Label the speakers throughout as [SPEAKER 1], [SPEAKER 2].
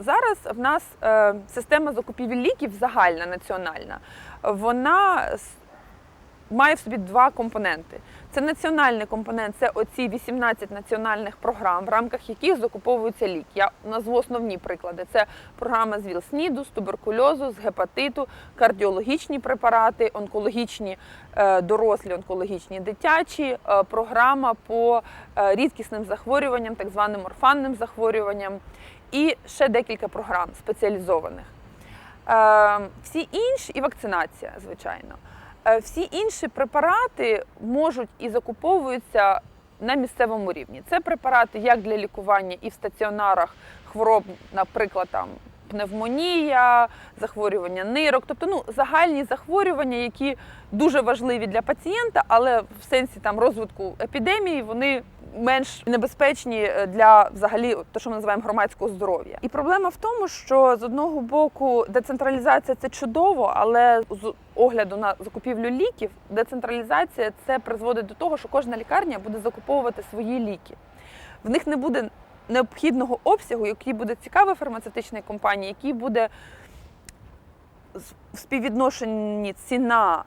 [SPEAKER 1] Зараз в нас е, система закупівель ліків загальна національна. Вона має в собі два компоненти. Це національний компонент, це оці 18 національних програм, в рамках яких закуповуються ліки. Я назву основні приклади: це програма з ВІЛ-СНІДу, з туберкульозу, з гепатиту, кардіологічні препарати, онкологічні е, дорослі, онкологічні дитячі, е, програма по е, рідкісним захворюванням, так званим орфанним захворюванням, і ще декілька програм спеціалізованих. Е, Всі інші і вакцинація, звичайно. Е, Всі інші препарати можуть і закуповуються на місцевому рівні. Це препарати як для лікування і в стаціонарах хвороб, наприклад, там пневмонія, захворювання нирок, тобто ну, загальні захворювання, які дуже важливі для пацієнта, але в сенсі там розвитку епідемії вони менш небезпечні е, для взагалі те, що ми називаємо громадського здоров'я. І проблема в тому, що з одного боку децентралізація це чудово, але з огляду на закупівлю ліків, децентралізація це призводить до того, що кожна лікарня буде закуповувати свої ліки. В них не буде необхідного обсягу, який буде цікавий фармацевтичній компанії, який буде в співвідношенні ціна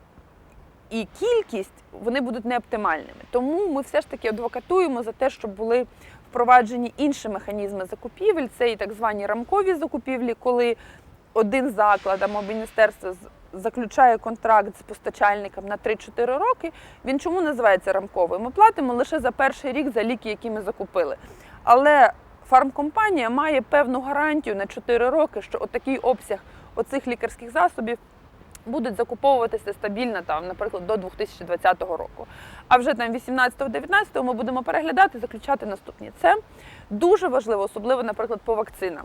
[SPEAKER 1] і кількість, вони будуть неоптимальними. Тому ми все ж таки адвокатуємо за те, щоб були впроваджені інші механізми закупівель. Це і так звані рамкові закупівлі, коли один заклад або міністерство заключає контракт з постачальником на 3-4 роки. Він чому називається рамковий? Ми платимо лише за перший рік за ліки, які ми закупили. Але фармкомпанія має певну гарантію на 4 роки, що отакий обсяг оцих лікарських засобів будуть закуповуватися стабільно, там, наприклад, до 2020 року. А вже там 18-19 ми будемо переглядати, заключати наступні. Це дуже важливо, особливо, наприклад, по вакцинам.